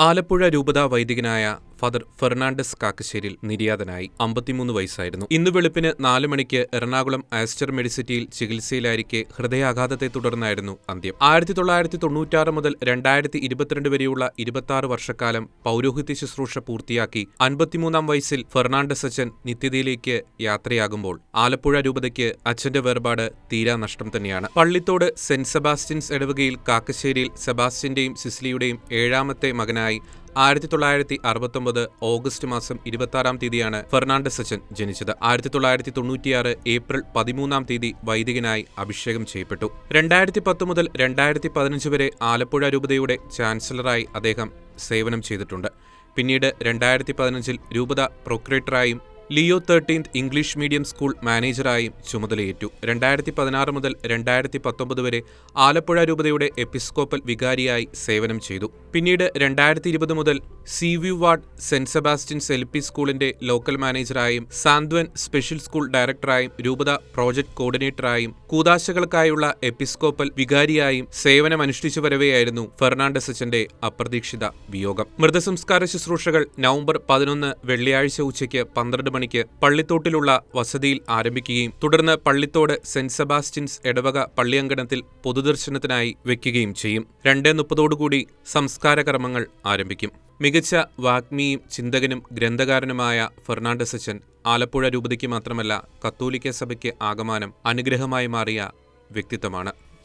ആലപ്പുഴ രൂപതാ വൈദികനായ father Fernandez കാക്കശ്ശേരിൽ നിര്യാതനായി അമ്പത്തിമൂന്ന് വയസ്സായിരുന്നു. ഇന്ന് വെളുപ്പിന് നാല് മണിക്ക് എറണാകുളം ആസ്റ്റർ മെഡിസിറ്റിയിൽ ചികിത്സയിലായിരിക്കെ ഹൃദയാഘാതത്തെ തുടർന്നായിരുന്നു അന്ത്യം. ആയിരത്തി തൊള്ളായിരത്തി തൊണ്ണൂറ്റാറ് മുതൽ രണ്ടായിരത്തി ഇരുപത്തിരണ്ട് വരെയുള്ള ഇരുപത്തിയാറ് വർഷക്കാലം പൗരോഹിത്യ ശുശ്രൂഷ പൂർത്തിയാക്കി അൻപത്തിമൂന്നാം വയസ്സിൽ ഫെർണാണ്ടസ് അച്ഛൻ നിത്യതയിലേക്ക് യാത്രയാകുമ്പോൾ ആലപ്പുഴ രൂപതയ്ക്ക് അച്ഛന്റെ വേർപാട് തീരാ നഷ്ടം തന്നെയാണ്. പള്ളിത്തോട് സെന്റ് സെബാസ്റ്റ്യൻസ് ഇടവകയിൽ കാക്കശ്ശേരിയിൽ സെബാസ്റ്റ്യന്റെയും സിസ്ലിയുടെയും ഏഴാമത്തെ മകനായി ആയിരത്തി തൊള്ളായിരത്തി അറുപത്തൊമ്പത് ഓഗസ്റ്റ് മാസം ഇരുപത്തി തീയതിയാണ് ഫെർണാണ്ടസ് അച്ഛൻ ജനിച്ചത്. ആയിരത്തി തൊള്ളായിരത്തി തൊണ്ണൂറ്റിയാറ് ഏപ്രിൽ പതിമൂന്നാം തീയതി വൈദികനായി അഭിഷേകം ചെയ്യപ്പെട്ടു. രണ്ടായിരത്തി പത്ത് മുതൽ രണ്ടായിരത്തി പതിനഞ്ച് വരെ ആലപ്പുഴ രൂപതയുടെ ചാൻസലറായി അദ്ദേഹം സേവനം ചെയ്തിട്ടുണ്ട്. പിന്നീട് രണ്ടായിരത്തി പതിനഞ്ചിൽ രൂപത പ്രൊക്രേറ്ററായും Leo thirteenth English medium school മാനേജറായും ചുമതലയേറ്റു. രണ്ടായിരത്തി പതിനാറ് മുതൽ രണ്ടായിരത്തി പത്തൊമ്പത് വരെ ആലപ്പുഴ രൂപതയുടെ എപ്പിസ്കോപ്പൽ വികാരിയായി സേവനം ചെയ്തു. പിന്നീട് രണ്ടായിരത്തി ഇരുപത് മുതൽ sea view ward saint Sebastian's L P സ്കൂളിന്റെ ലോക്കൽ മാനേജറായും സാന്ത്വൻ സ്പെഷ്യൽ സ്കൂൾ ഡയറക്ടറായും രൂപത പ്രോജക്ട് കോർഡിനേറ്ററായും കൂതാശകൾക്കായുള്ള എപ്പിസ്കോപ്പൽ വികാരിയായും സേവനമനുഷ്ഠിച്ചു വരവെയായിരുന്നു ഫെർണാണ്ടസ് അച്ഛന്റെ അപ്രതീക്ഷിത വിയോഗം. മൃതസംസ്കാര ശുശ്രൂഷകൾ നവംബർ പതിനൊന്ന് വെള്ളിയാഴ്ച ഉച്ചയ്ക്ക് പന്ത്രണ്ട് മണിക്ക് പള്ളിത്തോട്ടിലുള്ള വസതിയിൽ ആരംഭിക്കുകയും തുടർന്ന് പള്ളിത്തോട് സെന്റ് സെബാസ്റ്റ്യൻസ് എടവക പള്ളിയങ്കണത്തിൽ പൊതുദർശനത്തിനായി വെക്കുകയും ചെയ്യും. രണ്ടേ മുപ്പതോടുകൂടി സംസ്കാര കർമ്മങ്ങൾ ആരംഭിക്കും. മികച്ച വാഗ്മിയും ചിന്തകനും ഗ്രന്ഥകാരനുമായ ഫെർണാണ്ടസ് അച്ഛൻ ആലപ്പുഴ രൂപതയ്ക്ക് മാത്രമല്ല കത്തോലിക്ക സഭയ്ക്ക് ആകമാനം അനുഗ്രഹമായി മാറിയ വ്യക്തിത്വമാണ്.